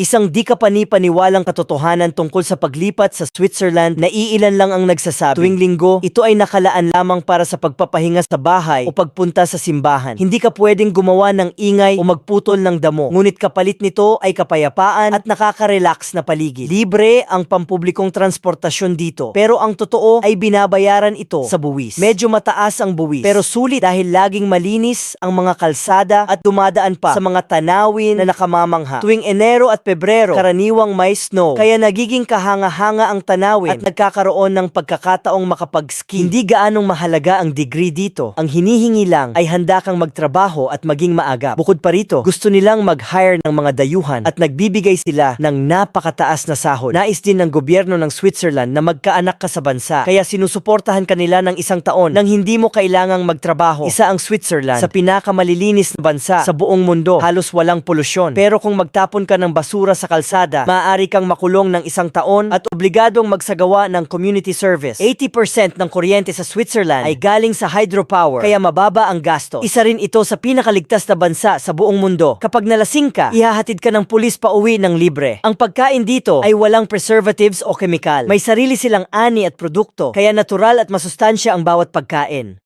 Isang di ka pani-paniwalang katotohanan tungkol sa paglipat sa Switzerland na iilan lang ang nagsasabi. Tuwing linggo, ito ay nakalaan lamang para sa pagpapahinga sa bahay o pagpunta sa simbahan. Hindi ka pwedeng gumawa ng ingay o magputol ng damo. Ngunit kapalit nito ay kapayapaan at nakaka-relax na paligid. Libre ang pampublikong transportasyon dito. Pero ang totoo ay binabayaran ito sa buwis. Medyo mataas ang buwis. Pero sulit dahil laging malinis ang mga kalsada at dumadaan pa sa mga tanawin na nakamamangha. Tuwing Enero at Pebrero, karaniwang may snow. Kaya nagiging kahanga-hanga ang tanawin at nagkakaroon ng pagkakataong makapag-ski. Hindi gaanong mahalaga ang degree dito. Ang hinihingi lang ay handa kang magtrabaho at maging maagap. Bukod pa rito, gusto nilang mag-hire ng mga dayuhan at nagbibigay sila ng napakataas na sahod. Nais din ng gobyerno ng Switzerland na magkaanak ka sa bansa. Kaya sinusuportahan kanila ng isang taon nang hindi mo kailangang magtrabaho. Isa ang Switzerland sa pinakamalilinis na bansa sa buong mundo. Halos walang polusyon. Pero kung magtapon ka ng basura sa kalsada, maaari kang makulong ng isang taon at obligadong magsagawa ng community service. 80% ng kuryente sa Switzerland ay galing sa hydropower, kaya mababa ang gasto. Isa rin ito sa pinakaligtas na bansa sa buong mundo. Kapag nalasing ka, ihahatid ka ng pulis pa uwi ng libre. Ang pagkain dito ay walang preservatives o kemikal. May sarili silang ani at produkto, kaya natural at masustansya ang bawat pagkain.